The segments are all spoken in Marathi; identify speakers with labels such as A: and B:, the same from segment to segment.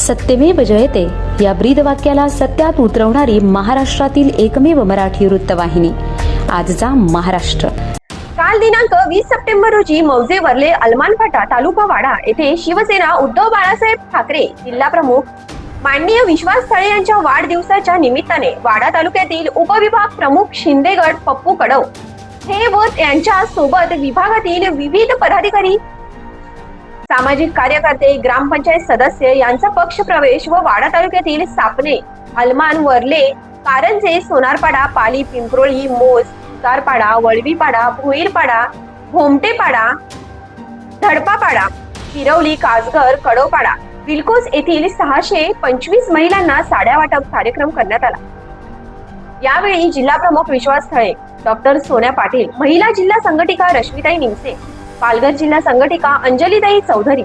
A: सत्यमेव जयते. या ब्रीद वाक्याला सत्यात उतरवणारी महाराष्ट्रातील एकमेव मराठी वृत्तवाहिनी. आजचा महाराष्ट्र.
B: काल दिनांक वीस सप्टेंबर रोजी मौजे वर्ले अलमान फाटा तालुका वाडा येथे शिवसेना उद्धव बाळासाहेब ठाकरे जिल्हा प्रमुख माननीय विश्वास स्थळे यांच्या वाढदिवसाच्या निमित्ताने वाडा तालुक्यातील उपविभाग प्रमुख शिंदेगड पप्पू कडव हे व त्यांच्यासोबत विभागातील विविध पदाधिकारी सामाजिक कार्यकर्ते ग्रामपंचायत सदस्य यांचा पक्ष प्रवेश व वाडा तालुक्यातील सापने अलमान वरले कारंजे सोनारपाडा पाली पिंपरोळी मोज उतारपाडा वळवीपाडा भोईरपाडा घोमटेपाडा धडपापाडा हिरवली कासघर कडोपाडा विलकोस येथील सहाशे पंचवीस महिलांना साड्या वाटप कार्यक्रम करण्यात आला. यावेळी जिल्हा प्रमुख विश्वास थळे डॉक्टर सोन्या पाटील महिला जिल्हा संघटिका रश्मिताई निमसे पालघर जिल्हा संघटिका अंजलीताई चौधरी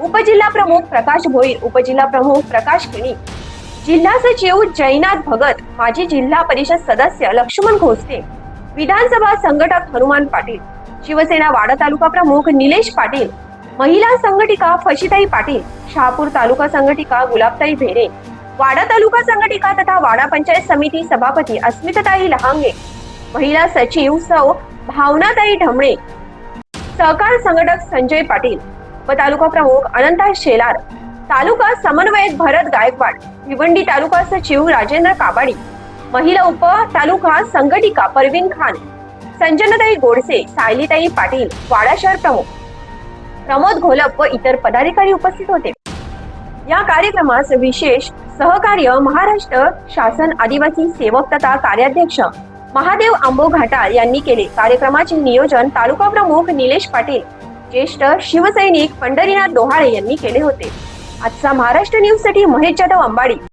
B: उपजिल्हा प्रमुख प्रकाश भोईर उपजिल्हा प्रमुख प्रकाश किणी जिल्हा सचिव जयनाथ भगत माजी जिल्हा परिषद सदस्य लक्ष्मण घोसले विधानसभा संघटक हनुमान पाटील शिवसेना वाडा तालुका प्रमुख निलेश पाटील महिला संघटिका फशिताई पाटील शहापूर तालुका संघटिका गुलाबताई भेरे वाडा तालुका संघटिका तथा वाडा पंचायत समिती सभापती अस्मिताताई लहांगे महिला सचिव सौ भावनाताई ढमणे सहकार संघटक संजय पाटील व तालुका प्रमुख अनंता शेलार तालुका समन्वयक भरत गायकवाड भिवंडी तालुका सचिव राजेंद्र काबाडी महिला उप तालुका संघटिका परवीन खान संजनताई गोडसे सायलीताई पाटील वाडा शहर प्रमुख प्रमोद घोलप व इतर पदाधिकारी उपस्थित होते. या कार्यक्रमास विशेष सहकार्य महाराष्ट्र शासन आदिवासी सेवक तथा कार्याध्यक्ष महादेव आंबो घाटाळ यांनी केले. कार्यक्रमाचे नियोजन तालुका प्रमुख निलेश पाटील ज्येष्ठ शिवसैनिक पंढरीनाथ डोहाळे यांनी केले होते. आजचा महाराष्ट्र न्यूजसाठी महेश जाधव अंबाडी.